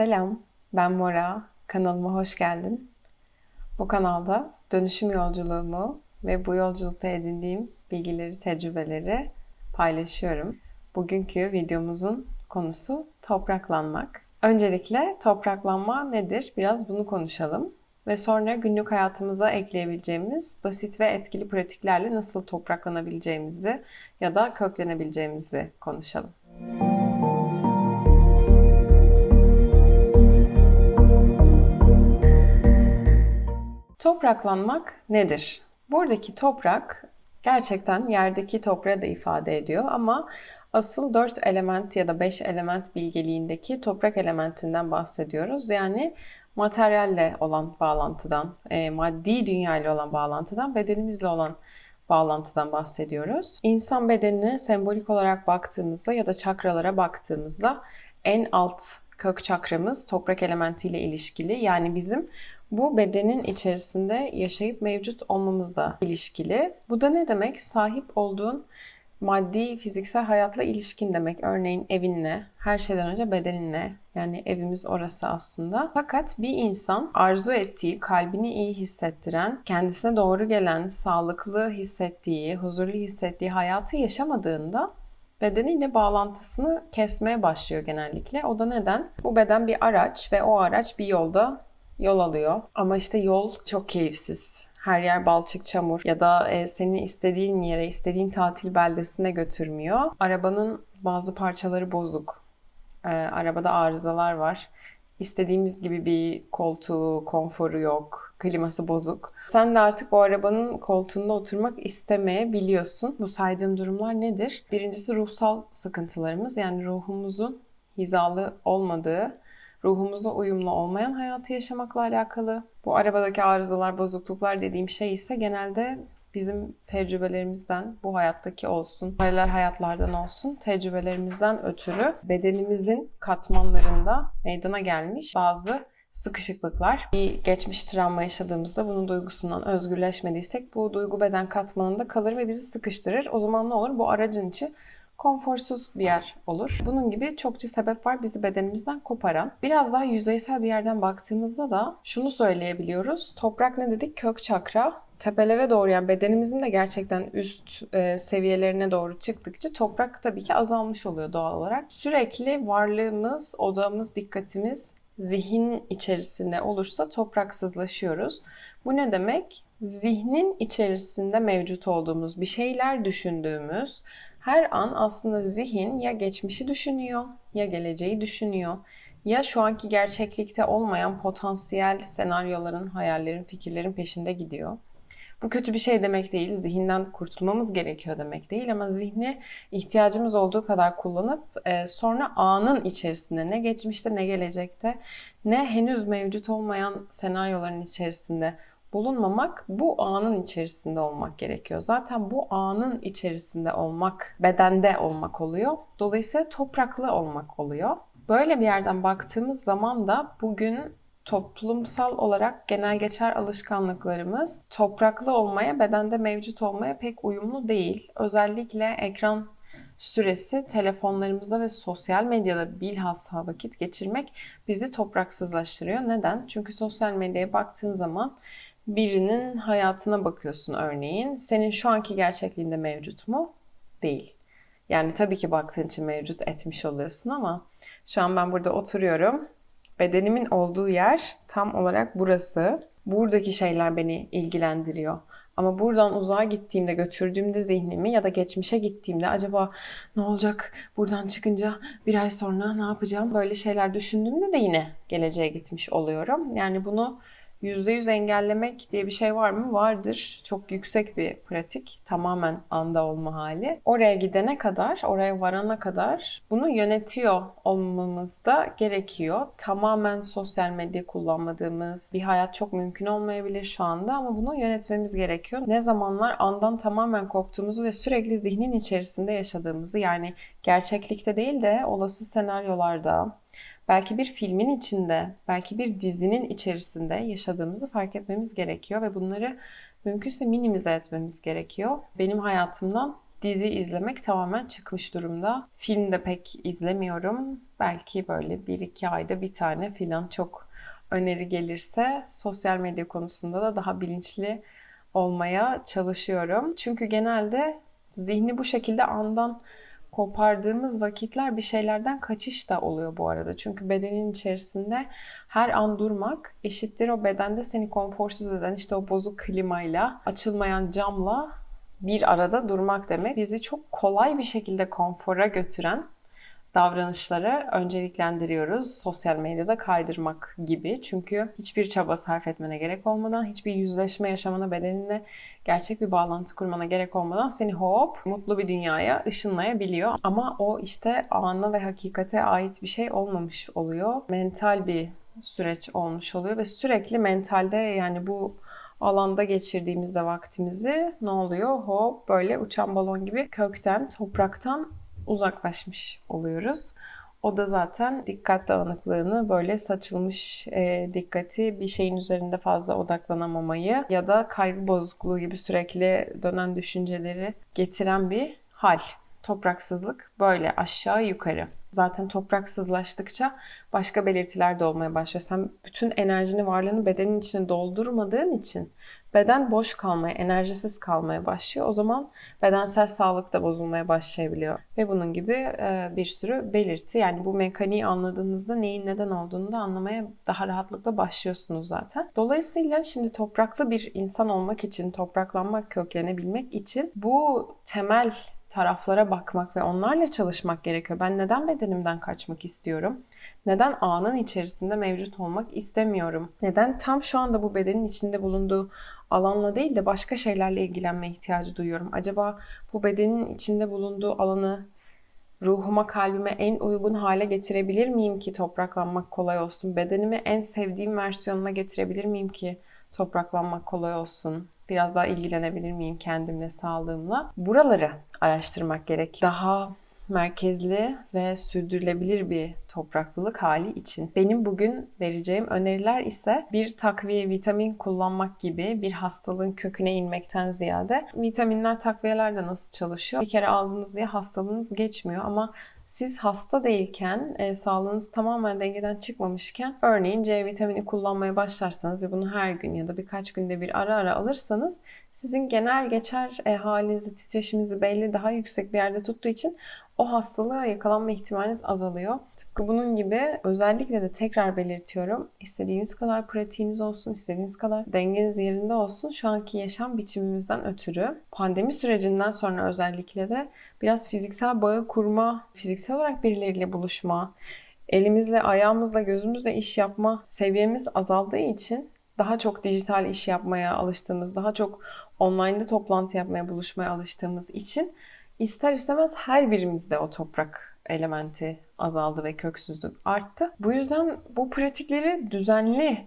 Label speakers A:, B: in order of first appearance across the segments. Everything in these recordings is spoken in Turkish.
A: Selam, ben Mora. Kanalıma hoş geldin. Bu kanalda dönüşüm yolculuğumu ve bu yolculukta edindiğim bilgileri, tecrübeleri paylaşıyorum. Bugünkü videomuzun konusu topraklanmak. Öncelikle topraklanma nedir? Biraz bunu konuşalım. Ve sonra günlük hayatımıza ekleyebileceğimiz basit ve etkili pratiklerle nasıl topraklanabileceğimizi ya da köklenebileceğimizi konuşalım. Topraklanmak nedir? Buradaki toprak gerçekten yerdeki toprağı da ifade ediyor ama asıl 4 element ya da 5 element bilgeliğindeki toprak elementinden bahsediyoruz. Yani materyalle olan bağlantıdan, e, maddi dünyayla olan bağlantıdan, bedenimizle olan bağlantıdan bahsediyoruz. İnsan bedenine sembolik olarak baktığımızda ya da çakralara baktığımızda en alt kök çakramız toprak elementiyle ilişkili. Yani bizim bu bedenin içerisinde yaşayıp mevcut olmamızla ilişkili. Bu da ne demek? Sahip olduğun maddi, fiziksel hayatla ilişkin demek. Örneğin evinle, her şeyden önce bedeninle. Yani evimiz orası aslında. Fakat bir insan arzu ettiği, kalbini iyi hissettiren, kendisine doğru gelen, sağlıklı hissettiği, huzurlu hissettiği hayatı yaşamadığında bedeniyle bağlantısını kesmeye başlıyor genellikle. O da neden? Bu beden bir araç ve o araç bir yolda yol alıyor. Ama işte yol çok keyifsiz. Her yer balçık çamur ya da e, seni istediğin yere, istediğin tatil beldesine götürmüyor. Arabanın bazı parçaları bozuk. E, arabada arızalar var. İstediğimiz gibi bir koltuğu, konforu yok, kliması bozuk. Sen de artık o arabanın koltuğunda oturmak istemeyebiliyorsun. Bu saydığım durumlar nedir? Birincisi ruhsal sıkıntılarımız yani ruhumuzun hizalı olmadığı ruhumuzla uyumlu olmayan hayatı yaşamakla alakalı. Bu arabadaki arızalar, bozukluklar dediğim şey ise genelde bizim tecrübelerimizden, bu hayattaki olsun, paralel hayatlardan olsun, tecrübelerimizden ötürü bedenimizin katmanlarında meydana gelmiş bazı sıkışıklıklar. Bir geçmiş travma yaşadığımızda bunun duygusundan özgürleşmediysek bu duygu beden katmanında kalır ve bizi sıkıştırır. O zaman ne olur? Bu aracın içi konforsuz bir yer olur. Bunun gibi çokça sebep var bizi bedenimizden koparan. Biraz daha yüzeysel bir yerden baktığımızda da şunu söyleyebiliyoruz. Toprak ne dedik? Kök çakra. Tepelere doğru yani bedenimizin de gerçekten üst e, seviyelerine doğru çıktıkça toprak tabii ki azalmış oluyor doğal olarak. Sürekli varlığımız, odamız, dikkatimiz zihin içerisinde olursa topraksızlaşıyoruz. Bu ne demek? Zihnin içerisinde mevcut olduğumuz, bir şeyler düşündüğümüz, her an aslında zihin ya geçmişi düşünüyor ya geleceği düşünüyor ya şu anki gerçeklikte olmayan potansiyel senaryoların, hayallerin, fikirlerin peşinde gidiyor. Bu kötü bir şey demek değil, zihinden kurtulmamız gerekiyor demek değil ama zihni ihtiyacımız olduğu kadar kullanıp e, sonra anın içerisinde ne geçmişte ne gelecekte ne henüz mevcut olmayan senaryoların içerisinde bulunmamak, bu anın içerisinde olmak gerekiyor. Zaten bu anın içerisinde olmak, bedende olmak oluyor. Dolayısıyla topraklı olmak oluyor. Böyle bir yerden baktığımız zaman da bugün toplumsal olarak genel geçer alışkanlıklarımız topraklı olmaya, bedende mevcut olmaya pek uyumlu değil. Özellikle ekran süresi telefonlarımızda ve sosyal medyada bilhassa vakit geçirmek bizi topraksızlaştırıyor. Neden? Çünkü sosyal medyaya baktığın zaman birinin hayatına bakıyorsun örneğin. Senin şu anki gerçekliğinde mevcut mu? Değil. Yani tabii ki baktığın için mevcut etmiş oluyorsun ama şu an ben burada oturuyorum. Bedenimin olduğu yer tam olarak burası. Buradaki şeyler beni ilgilendiriyor. Ama buradan uzağa gittiğimde, götürdüğümde zihnimi ya da geçmişe gittiğimde acaba ne olacak buradan çıkınca bir ay sonra ne yapacağım? Böyle şeyler düşündüğümde de yine geleceğe gitmiş oluyorum. Yani bunu %100 engellemek diye bir şey var mı? Vardır. Çok yüksek bir pratik. Tamamen anda olma hali. Oraya gidene kadar, oraya varana kadar bunu yönetiyor olmamız da gerekiyor. Tamamen sosyal medya kullanmadığımız bir hayat çok mümkün olmayabilir şu anda ama bunu yönetmemiz gerekiyor. Ne zamanlar andan tamamen koptuğumuzu ve sürekli zihnin içerisinde yaşadığımızı yani gerçeklikte değil de olası senaryolarda, belki bir filmin içinde, belki bir dizinin içerisinde yaşadığımızı fark etmemiz gerekiyor ve bunları mümkünse minimize etmemiz gerekiyor. Benim hayatımdan Dizi izlemek tamamen çıkmış durumda. Film de pek izlemiyorum. Belki böyle bir iki ayda bir tane filan çok öneri gelirse sosyal medya konusunda da daha bilinçli olmaya çalışıyorum. Çünkü genelde zihni bu şekilde andan kopardığımız vakitler bir şeylerden kaçış da oluyor bu arada. Çünkü bedenin içerisinde her an durmak eşittir o bedende seni konforsuz eden işte o bozuk klimayla, açılmayan camla bir arada durmak demek. Bizi çok kolay bir şekilde konfora götüren davranışları önceliklendiriyoruz. Sosyal medyada kaydırmak gibi. Çünkü hiçbir çaba sarf etmene gerek olmadan, hiçbir yüzleşme yaşamana, bedeninle gerçek bir bağlantı kurmana gerek olmadan seni hop mutlu bir dünyaya ışınlayabiliyor. Ama o işte ana ve hakikate ait bir şey olmamış oluyor. Mental bir süreç olmuş oluyor ve sürekli mentalde yani bu alanda geçirdiğimizde vaktimizi ne oluyor? Hop böyle uçan balon gibi kökten, topraktan uzaklaşmış oluyoruz. O da zaten dikkat dağınıklığını böyle saçılmış e, dikkati bir şeyin üzerinde fazla odaklanamamayı ya da kaygı bozukluğu gibi sürekli dönen düşünceleri getiren bir hal. Topraksızlık böyle aşağı yukarı. Zaten topraksızlaştıkça başka belirtiler de olmaya başlıyor. Sen bütün enerjini, varlığını bedenin içine doldurmadığın için beden boş kalmaya, enerjisiz kalmaya başlıyor. O zaman bedensel sağlık da bozulmaya başlayabiliyor. Ve bunun gibi e, bir sürü belirti. Yani bu mekaniği anladığınızda neyin neden olduğunu da anlamaya daha rahatlıkla başlıyorsunuz zaten. Dolayısıyla şimdi topraklı bir insan olmak için, topraklanmak, köklenebilmek için bu temel taraflara bakmak ve onlarla çalışmak gerekiyor. Ben neden bedenimden kaçmak istiyorum? Neden anın içerisinde mevcut olmak istemiyorum? Neden tam şu anda bu bedenin içinde bulunduğu alanla değil de başka şeylerle ilgilenme ihtiyacı duyuyorum? Acaba bu bedenin içinde bulunduğu alanı ruhuma, kalbime en uygun hale getirebilir miyim ki topraklanmak kolay olsun? Bedenimi en sevdiğim versiyonuna getirebilir miyim ki topraklanmak kolay olsun? Biraz daha ilgilenebilir miyim kendimle, sağlığımla? Buraları araştırmak gerek. Daha merkezli ve sürdürülebilir bir topraklılık hali için. Benim bugün vereceğim öneriler ise bir takviye vitamin kullanmak gibi bir hastalığın köküne inmekten ziyade vitaminler takviyelerde nasıl çalışıyor? Bir kere aldınız diye hastalığınız geçmiyor ama siz hasta değilken, e, sağlığınız tamamen dengeden çıkmamışken örneğin C vitamini kullanmaya başlarsanız ve bunu her gün ya da birkaç günde bir ara ara alırsanız sizin genel geçer e, halinizi, titreşiminizi belli daha yüksek bir yerde tuttuğu için o hastalığa yakalanma ihtimaliniz azalıyor. Tıpkı bunun gibi özellikle de tekrar belirtiyorum. İstediğiniz kadar pratiğiniz olsun, istediğiniz kadar dengeniz yerinde olsun. Şu anki yaşam biçimimizden ötürü pandemi sürecinden sonra özellikle de biraz fiziksel bağı kurma, fiziksel olarak birileriyle buluşma, elimizle, ayağımızla, gözümüzle iş yapma seviyemiz azaldığı için daha çok dijital iş yapmaya alıştığımız, daha çok online'da toplantı yapmaya, buluşmaya alıştığımız için ister istemez her birimizde o toprak elementi azaldı ve köksüzlük arttı. Bu yüzden bu pratikleri düzenli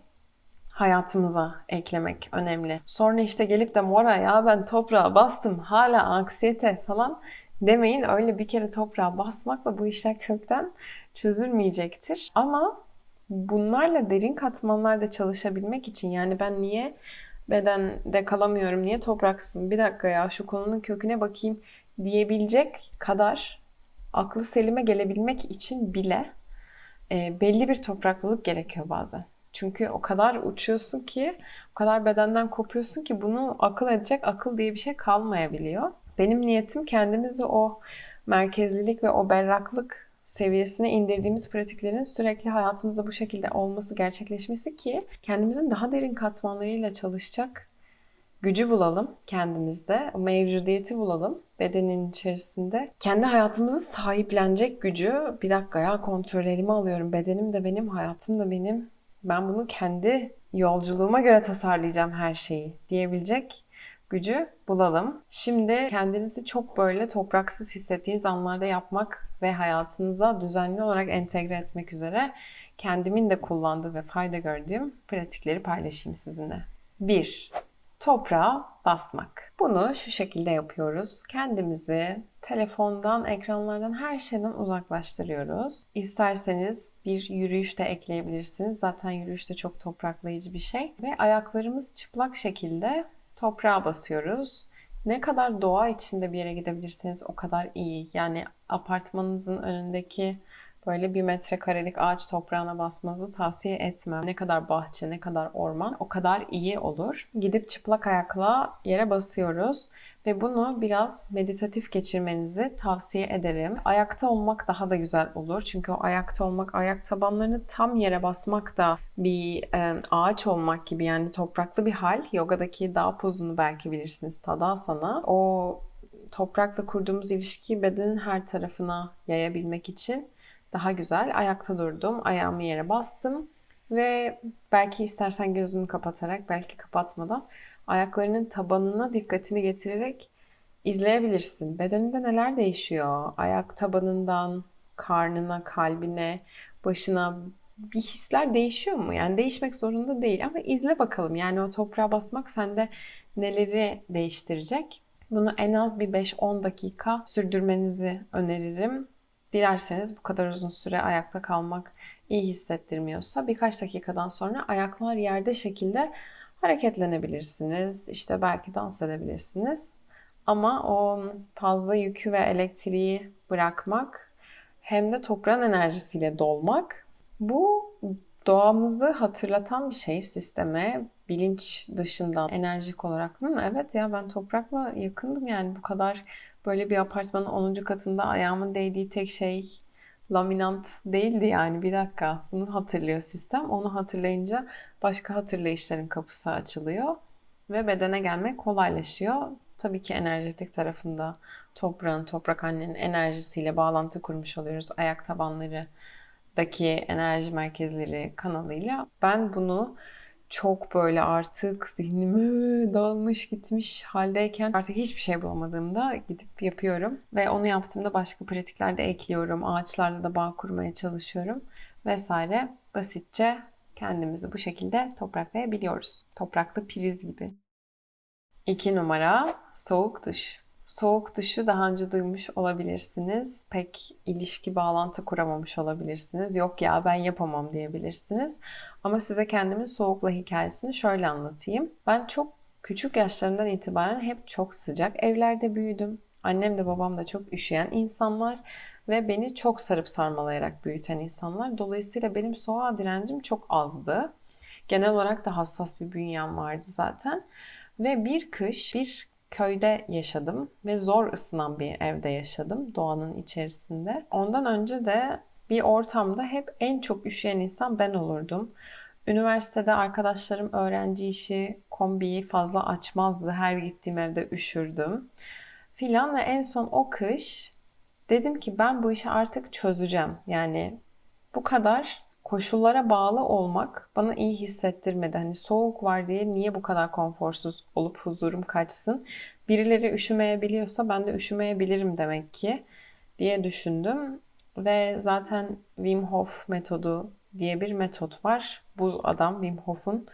A: hayatımıza eklemek önemli. Sonra işte gelip de mora ya ben toprağa bastım hala anksiyete falan demeyin. Öyle bir kere toprağa basmakla bu işler kökten çözülmeyecektir. Ama bunlarla derin katmanlarda çalışabilmek için yani ben niye bedende kalamıyorum, niye topraksızım, bir dakika ya şu konunun köküne bakayım diyebilecek kadar aklı selime gelebilmek için bile e, belli bir topraklılık gerekiyor bazen. Çünkü o kadar uçuyorsun ki, o kadar bedenden kopuyorsun ki bunu akıl edecek akıl diye bir şey kalmayabiliyor. Benim niyetim kendimizi o merkezlilik ve o berraklık seviyesine indirdiğimiz pratiklerin sürekli hayatımızda bu şekilde olması, gerçekleşmesi ki kendimizin daha derin katmanlarıyla çalışacak gücü bulalım kendimizde, o mevcudiyeti bulalım bedenin içerisinde. Kendi hayatımızı sahiplenecek gücü, bir dakika ya kontrol elime alıyorum, bedenim de benim, hayatım da benim. Ben bunu kendi yolculuğuma göre tasarlayacağım her şeyi diyebilecek gücü bulalım. Şimdi kendinizi çok böyle topraksız hissettiğiniz anlarda yapmak ve hayatınıza düzenli olarak entegre etmek üzere kendimin de kullandığı ve fayda gördüğüm pratikleri paylaşayım sizinle. 1 toprağa basmak. Bunu şu şekilde yapıyoruz. Kendimizi telefondan, ekranlardan, her şeyden uzaklaştırıyoruz. İsterseniz bir yürüyüş de ekleyebilirsiniz. Zaten yürüyüş de çok topraklayıcı bir şey. Ve ayaklarımız çıplak şekilde toprağa basıyoruz. Ne kadar doğa içinde bir yere gidebilirseniz o kadar iyi. Yani apartmanınızın önündeki böyle bir metrekarelik ağaç toprağına basmanızı tavsiye etmem. Ne kadar bahçe, ne kadar orman o kadar iyi olur. Gidip çıplak ayakla yere basıyoruz ve bunu biraz meditatif geçirmenizi tavsiye ederim. Ayakta olmak daha da güzel olur. Çünkü o ayakta olmak, ayak tabanlarını tam yere basmak da bir e, ağaç olmak gibi yani topraklı bir hal. Yogadaki dağ pozunu belki bilirsiniz Tadasana. O toprakla kurduğumuz ilişkiyi bedenin her tarafına yayabilmek için daha güzel. Ayakta durdum, ayağımı yere bastım ve belki istersen gözünü kapatarak, belki kapatmadan ayaklarının tabanına dikkatini getirerek izleyebilirsin. Bedeninde neler değişiyor? Ayak tabanından karnına, kalbine, başına bir hisler değişiyor mu? Yani değişmek zorunda değil ama izle bakalım. Yani o toprağa basmak sende neleri değiştirecek? Bunu en az bir 5-10 dakika sürdürmenizi öneririm. Dilerseniz bu kadar uzun süre ayakta kalmak iyi hissettirmiyorsa birkaç dakikadan sonra ayaklar yerde şekilde hareketlenebilirsiniz. İşte belki dans edebilirsiniz. Ama o fazla yükü ve elektriği bırakmak hem de toprağın enerjisiyle dolmak bu doğamızı hatırlatan bir şey sisteme bilinç dışından enerjik olarak. Hı, evet ya ben toprakla yakındım yani bu kadar böyle bir apartmanın 10. katında ayağımın değdiği tek şey laminant değildi yani bir dakika. Bunu hatırlıyor sistem. Onu hatırlayınca başka hatırlayışların kapısı açılıyor ve bedene gelmek kolaylaşıyor. Tabii ki enerjetik tarafında toprağın, toprak annenin enerjisiyle bağlantı kurmuş oluyoruz. Ayak tabanlarıdaki enerji merkezleri kanalıyla. Ben bunu çok böyle artık zihnimi dağılmış gitmiş haldeyken artık hiçbir şey bulamadığımda gidip yapıyorum. Ve onu yaptığımda başka pratikler de ekliyorum. Ağaçlarla da bağ kurmaya çalışıyorum vesaire. Basitçe kendimizi bu şekilde topraklayabiliyoruz. Topraklı priz gibi. İki numara soğuk duş. Soğuk duşu daha önce duymuş olabilirsiniz. Pek ilişki bağlantı kuramamış olabilirsiniz. Yok ya ben yapamam diyebilirsiniz. Ama size kendimin soğukla hikayesini şöyle anlatayım. Ben çok küçük yaşlarından itibaren hep çok sıcak evlerde büyüdüm. Annem de babam da çok üşüyen insanlar ve beni çok sarıp sarmalayarak büyüten insanlar. Dolayısıyla benim soğuğa direncim çok azdı. Genel olarak da hassas bir bünyem vardı zaten. Ve bir kış bir köyde yaşadım ve zor ısınan bir evde yaşadım doğanın içerisinde. Ondan önce de bir ortamda hep en çok üşüyen insan ben olurdum. Üniversitede arkadaşlarım öğrenci işi, kombiyi fazla açmazdı. Her gittiğim evde üşürdüm. Filan ve en son o kış dedim ki ben bu işi artık çözeceğim. Yani bu kadar koşullara bağlı olmak bana iyi hissettirmedi. Hani soğuk var diye niye bu kadar konforsuz olup huzurum kaçsın? Birileri üşümeyebiliyorsa ben de üşümeyebilirim demek ki diye düşündüm. Ve zaten Wim Hof metodu diye bir metot var. Buz adam Wim Hof'un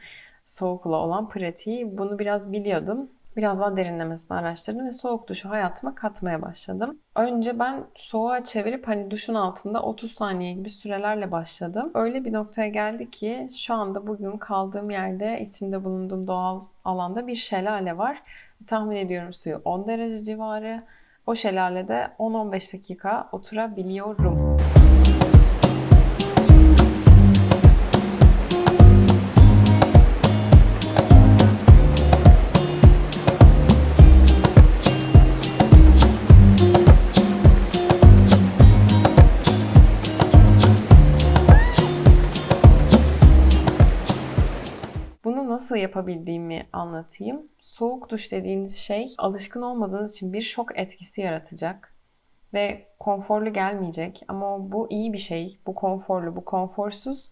A: soğukla olan pratiği. Bunu biraz biliyordum. Biraz daha derinlemesine araştırdım ve soğuk duşu hayatıma katmaya başladım. Önce ben soğuğa çevirip hani duşun altında 30 saniye gibi sürelerle başladım. Öyle bir noktaya geldi ki şu anda bugün kaldığım yerde içinde bulunduğum doğal alanda bir şelale var. Tahmin ediyorum suyu 10 derece civarı. O şelalede 10-15 dakika oturabiliyorum. Nasıl yapabildiğimi anlatayım. Soğuk duş dediğiniz şey alışkın olmadığınız için bir şok etkisi yaratacak ve konforlu gelmeyecek ama bu iyi bir şey, bu konforlu, bu konforsuz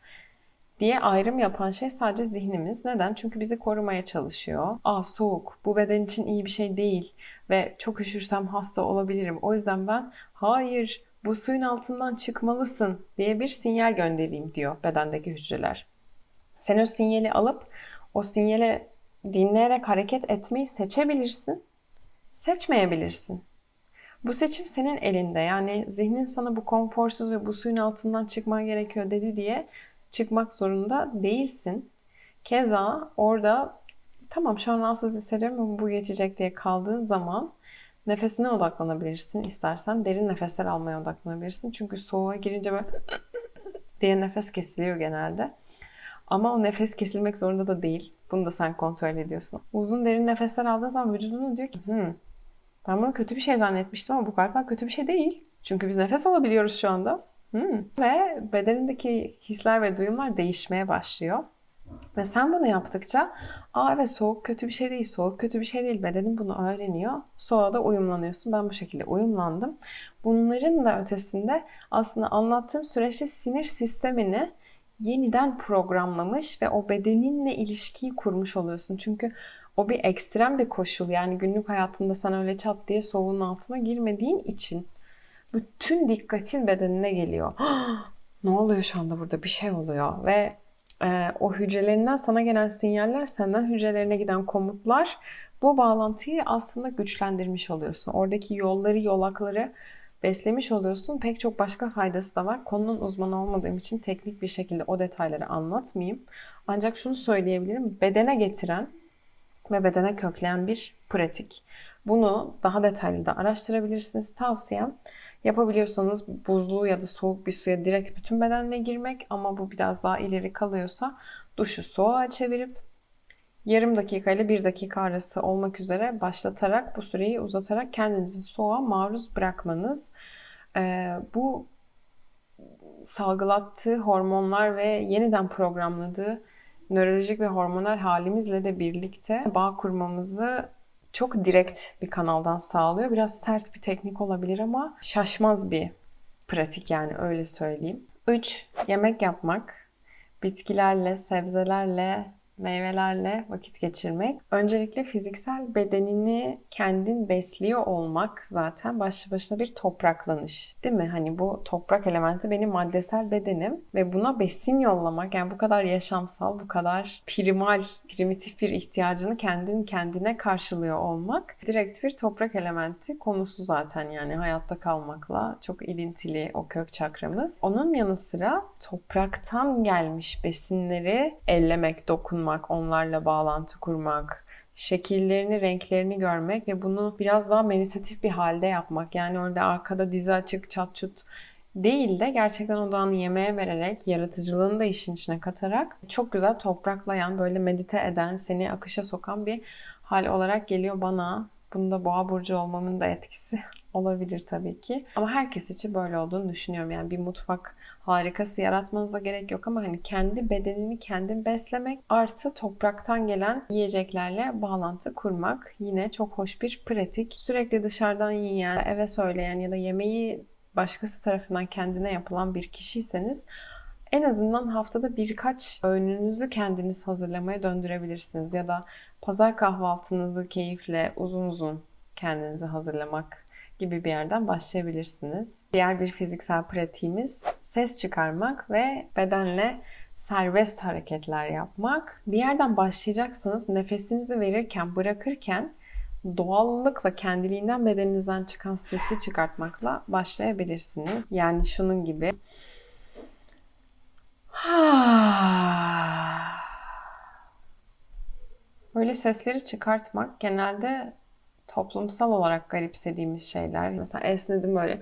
A: diye ayrım yapan şey sadece zihnimiz. Neden? Çünkü bizi korumaya çalışıyor. Aa soğuk, bu beden için iyi bir şey değil ve çok üşürsem hasta olabilirim. O yüzden ben hayır bu suyun altından çıkmalısın diye bir sinyal göndereyim diyor bedendeki hücreler. Sen o sinyali alıp o sinyale dinleyerek hareket etmeyi seçebilirsin, seçmeyebilirsin. Bu seçim senin elinde. Yani zihnin sana bu konforsuz ve bu suyun altından çıkman gerekiyor dedi diye çıkmak zorunda değilsin. Keza orada tamam şu an rahatsız hissediyorum ama bu geçecek diye kaldığın zaman nefesine odaklanabilirsin istersen. Derin nefesler almaya odaklanabilirsin. Çünkü soğuğa girince böyle diye nefes kesiliyor genelde. Ama o nefes kesilmek zorunda da değil. Bunu da sen kontrol ediyorsun. Uzun derin nefesler aldığın zaman vücudun diyor ki hmm, ben bunu kötü bir şey zannetmiştim ama bu galiba kötü bir şey değil. Çünkü biz nefes alabiliyoruz şu anda. Hmm. Ve bedenindeki hisler ve duyumlar değişmeye başlıyor. Ve sen bunu yaptıkça aa evet soğuk kötü bir şey değil, soğuk kötü bir şey değil. Bedenin bunu öğreniyor. Soğuğa da uyumlanıyorsun. Ben bu şekilde uyumlandım. Bunların da ötesinde aslında anlattığım süreçte sinir sistemini yeniden programlamış ve o bedeninle ilişkiyi kurmuş oluyorsun. Çünkü o bir ekstrem bir koşul. Yani günlük hayatında sen öyle çat diye soğuğun altına girmediğin için bütün dikkatin bedenine geliyor. ne oluyor şu anda burada? Bir şey oluyor ve e, o hücrelerinden sana gelen sinyaller, senden hücrelerine giden komutlar bu bağlantıyı aslında güçlendirmiş oluyorsun. Oradaki yolları, yolakları beslemiş oluyorsun. Pek çok başka faydası da var. Konunun uzmanı olmadığım için teknik bir şekilde o detayları anlatmayayım. Ancak şunu söyleyebilirim. Bedene getiren ve bedene kökleyen bir pratik. Bunu daha detaylı da araştırabilirsiniz. Tavsiyem yapabiliyorsanız buzlu ya da soğuk bir suya direkt bütün bedenle girmek ama bu biraz daha ileri kalıyorsa duşu soğuğa çevirip yarım dakika ile bir dakika arası olmak üzere başlatarak bu süreyi uzatarak kendinizi soğuğa maruz bırakmanız. Ee, bu salgılattığı hormonlar ve yeniden programladığı nörolojik ve hormonal halimizle de birlikte bağ kurmamızı çok direkt bir kanaldan sağlıyor. Biraz sert bir teknik olabilir ama şaşmaz bir pratik yani öyle söyleyeyim. 3. Yemek yapmak. Bitkilerle, sebzelerle, meyvelerle vakit geçirmek. Öncelikle fiziksel bedenini kendin besliyor olmak zaten başlı başına bir topraklanış. Değil mi? Hani bu toprak elementi benim maddesel bedenim ve buna besin yollamak yani bu kadar yaşamsal, bu kadar primal, primitif bir ihtiyacını kendin kendine karşılıyor olmak direkt bir toprak elementi konusu zaten yani hayatta kalmakla çok ilintili o kök çakramız. Onun yanı sıra topraktan gelmiş besinleri ellemek, dokunmak, olmak, onlarla bağlantı kurmak, şekillerini, renklerini görmek ve bunu biraz daha meditatif bir halde yapmak. Yani orada arkada dizi açık çat çut değil de gerçekten odağını yemeğe vererek, yaratıcılığını da işin içine katarak çok güzel topraklayan, böyle medite eden, seni akışa sokan bir hal olarak geliyor bana. Bunda boğa burcu olmamın da etkisi olabilir tabii ki. Ama herkes için böyle olduğunu düşünüyorum. Yani bir mutfak harikası yaratmanıza gerek yok ama hani kendi bedenini kendin beslemek artı topraktan gelen yiyeceklerle bağlantı kurmak yine çok hoş bir pratik. Sürekli dışarıdan yiyen, eve söyleyen ya da yemeği başkası tarafından kendine yapılan bir kişiyseniz en azından haftada birkaç öğününüzü kendiniz hazırlamaya döndürebilirsiniz ya da pazar kahvaltınızı keyifle uzun uzun kendinizi hazırlamak gibi bir yerden başlayabilirsiniz. Diğer bir fiziksel pratiğimiz ses çıkarmak ve bedenle serbest hareketler yapmak. Bir yerden başlayacaksanız nefesinizi verirken, bırakırken doğallıkla kendiliğinden bedeninizden çıkan sesi çıkartmakla başlayabilirsiniz. Yani şunun gibi. Böyle sesleri çıkartmak genelde toplumsal olarak garipsediğimiz şeyler. Mesela esnedim böyle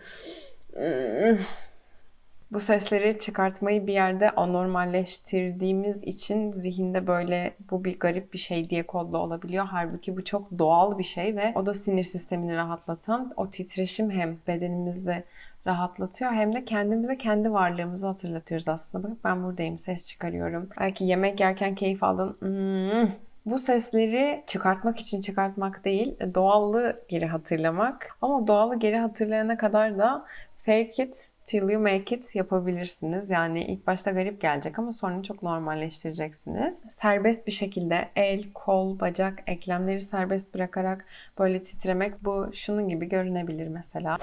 A: bu sesleri çıkartmayı bir yerde anormalleştirdiğimiz için zihinde böyle bu bir garip bir şey diye kodlu olabiliyor. Halbuki bu çok doğal bir şey ve o da sinir sistemini rahatlatan o titreşim hem bedenimizi rahatlatıyor hem de kendimize kendi varlığımızı hatırlatıyoruz aslında. Bak ben buradayım, ses çıkarıyorum. Belki yemek yerken keyif aldın. Hmm, bu sesleri çıkartmak için çıkartmak değil, doğallığı geri hatırlamak. Ama doğalı geri hatırlayana kadar da fake it till you make it yapabilirsiniz. Yani ilk başta garip gelecek ama sonra çok normalleştireceksiniz. Serbest bir şekilde el, kol, bacak, eklemleri serbest bırakarak böyle titremek bu şunun gibi görünebilir mesela.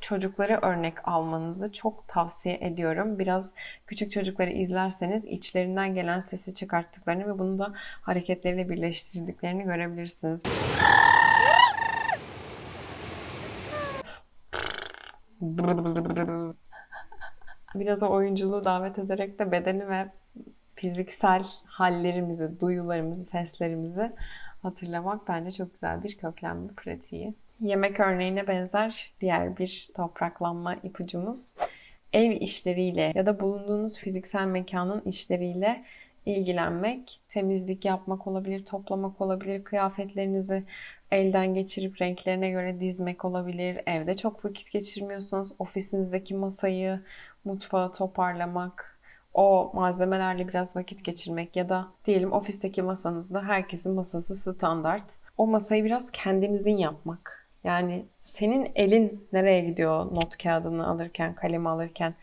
A: Çocukları örnek almanızı çok tavsiye ediyorum. Biraz küçük çocukları izlerseniz içlerinden gelen sesi çıkarttıklarını ve bunu da hareketleriyle birleştirdiklerini görebilirsiniz. Biraz o oyunculuğu davet ederek de bedeni ve fiziksel hallerimizi, duyularımızı, seslerimizi hatırlamak bence çok güzel bir köklenme pratiği. Yemek örneğine benzer diğer bir topraklanma ipucumuz ev işleriyle ya da bulunduğunuz fiziksel mekanın işleriyle ilgilenmek, temizlik yapmak olabilir, toplamak olabilir, kıyafetlerinizi elden geçirip renklerine göre dizmek olabilir. Evde çok vakit geçirmiyorsanız ofisinizdeki masayı, mutfağı toparlamak, o malzemelerle biraz vakit geçirmek ya da diyelim ofisteki masanızda herkesin masası standart. O masayı biraz kendinizin yapmak. Yani senin elin nereye gidiyor not kağıdını alırken, kalemi alırken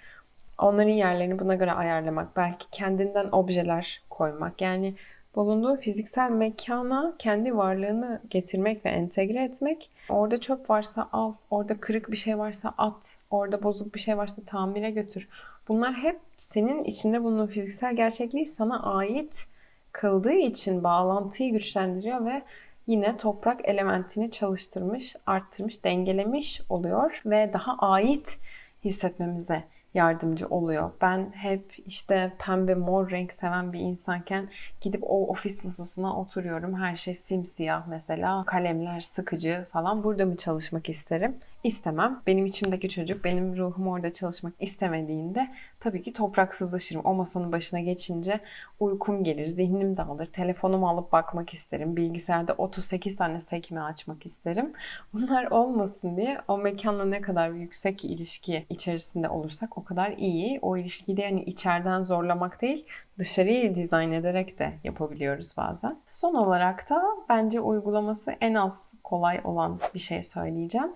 A: onların yerlerini buna göre ayarlamak. Belki kendinden objeler koymak. Yani bulunduğu fiziksel mekana kendi varlığını getirmek ve entegre etmek. Orada çöp varsa al, orada kırık bir şey varsa at, orada bozuk bir şey varsa tamire götür. Bunlar hep senin içinde bulunduğun fiziksel gerçekliği sana ait kıldığı için bağlantıyı güçlendiriyor ve yine toprak elementini çalıştırmış, arttırmış, dengelemiş oluyor ve daha ait hissetmemize yardımcı oluyor. Ben hep işte pembe mor renk seven bir insanken gidip o ofis masasına oturuyorum. Her şey simsiyah mesela. Kalemler sıkıcı falan. Burada mı çalışmak isterim? İstemem. Benim içimdeki çocuk, benim ruhum orada çalışmak istemediğinde tabii ki topraksızlaşırım. O masanın başına geçince uykum gelir, zihnim dağılır. Telefonumu alıp bakmak isterim. Bilgisayarda 38 tane sekme açmak isterim. Bunlar olmasın diye o mekanla ne kadar yüksek ilişki içerisinde olursak o kadar iyi. O ilişkiyi de yani içeriden zorlamak değil, dışarıyı dizayn ederek de yapabiliyoruz bazen. Son olarak da bence uygulaması en az kolay olan bir şey söyleyeceğim.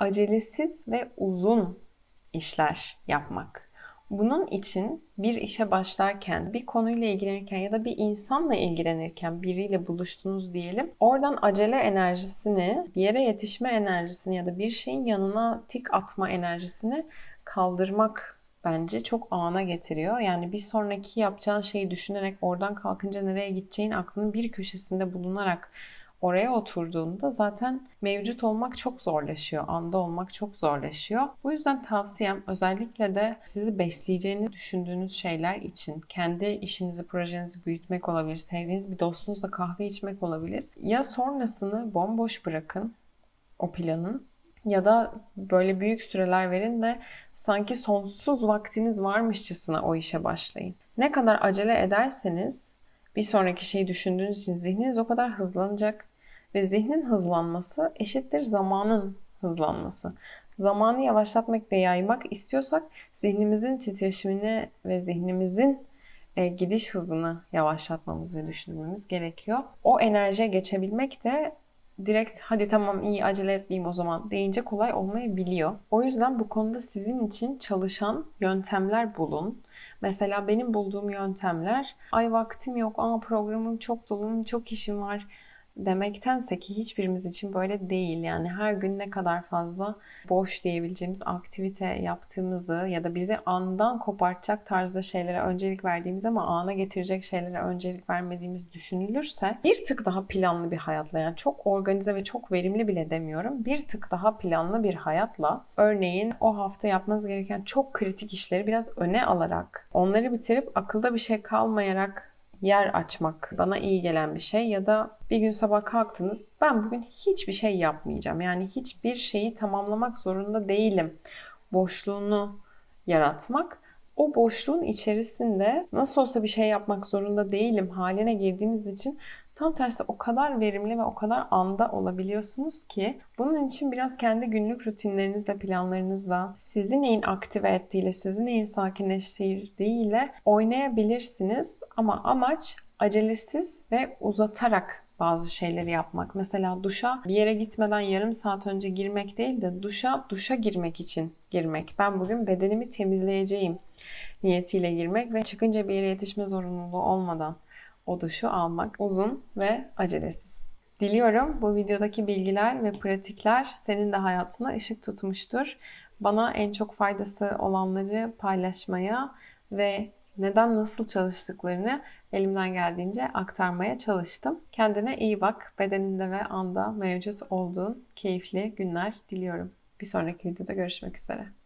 A: Acelesiz ve uzun işler yapmak. Bunun için bir işe başlarken, bir konuyla ilgilenirken ya da bir insanla ilgilenirken biriyle buluştunuz diyelim. Oradan acele enerjisini, bir yere yetişme enerjisini ya da bir şeyin yanına tik atma enerjisini kaldırmak bence çok ana getiriyor. Yani bir sonraki yapacağın şeyi düşünerek oradan kalkınca nereye gideceğin aklının bir köşesinde bulunarak oraya oturduğunda zaten mevcut olmak çok zorlaşıyor. Anda olmak çok zorlaşıyor. Bu yüzden tavsiyem özellikle de sizi besleyeceğini düşündüğünüz şeyler için kendi işinizi, projenizi büyütmek olabilir. Sevdiğiniz bir dostunuzla kahve içmek olabilir. Ya sonrasını bomboş bırakın o planın ya da böyle büyük süreler verin ve sanki sonsuz vaktiniz varmışçasına o işe başlayın. Ne kadar acele ederseniz bir sonraki şeyi düşündüğünüz için zihniniz o kadar hızlanacak ve zihnin hızlanması eşittir zamanın hızlanması. Zamanı yavaşlatmak ve yaymak istiyorsak zihnimizin titreşimini ve zihnimizin e, gidiş hızını yavaşlatmamız ve düşünmemiz gerekiyor. O enerjiye geçebilmek de direkt hadi tamam iyi acele etmeyeyim o zaman deyince kolay olmayabiliyor. O yüzden bu konuda sizin için çalışan yöntemler bulun. Mesela benim bulduğum yöntemler ay vaktim yok, aa programım çok dolu, çok işim var demektense ki hiçbirimiz için böyle değil. Yani her gün ne kadar fazla boş diyebileceğimiz aktivite yaptığımızı ya da bizi andan kopartacak tarzda şeylere öncelik verdiğimiz ama ana getirecek şeylere öncelik vermediğimiz düşünülürse bir tık daha planlı bir hayatla yani çok organize ve çok verimli bile demiyorum. Bir tık daha planlı bir hayatla örneğin o hafta yapmanız gereken çok kritik işleri biraz öne alarak onları bitirip akılda bir şey kalmayarak yer açmak bana iyi gelen bir şey ya da bir gün sabah kalktınız ben bugün hiçbir şey yapmayacağım. Yani hiçbir şeyi tamamlamak zorunda değilim. Boşluğunu yaratmak o boşluğun içerisinde nasıl olsa bir şey yapmak zorunda değilim haline girdiğiniz için Tam tersi o kadar verimli ve o kadar anda olabiliyorsunuz ki bunun için biraz kendi günlük rutinlerinizle, planlarınızla, sizi neyin aktive ettiğiyle, sizi neyin sakinleştirdiğiyle oynayabilirsiniz. Ama amaç acelesiz ve uzatarak bazı şeyleri yapmak. Mesela duşa bir yere gitmeden yarım saat önce girmek değil de duşa duşa girmek için girmek. Ben bugün bedenimi temizleyeceğim niyetiyle girmek ve çıkınca bir yere yetişme zorunluluğu olmadan o duşu almak uzun ve acelesiz. Diliyorum bu videodaki bilgiler ve pratikler senin de hayatına ışık tutmuştur. Bana en çok faydası olanları paylaşmaya ve neden nasıl çalıştıklarını elimden geldiğince aktarmaya çalıştım. Kendine iyi bak. Bedeninde ve anda mevcut olduğun keyifli günler diliyorum. Bir sonraki videoda görüşmek üzere.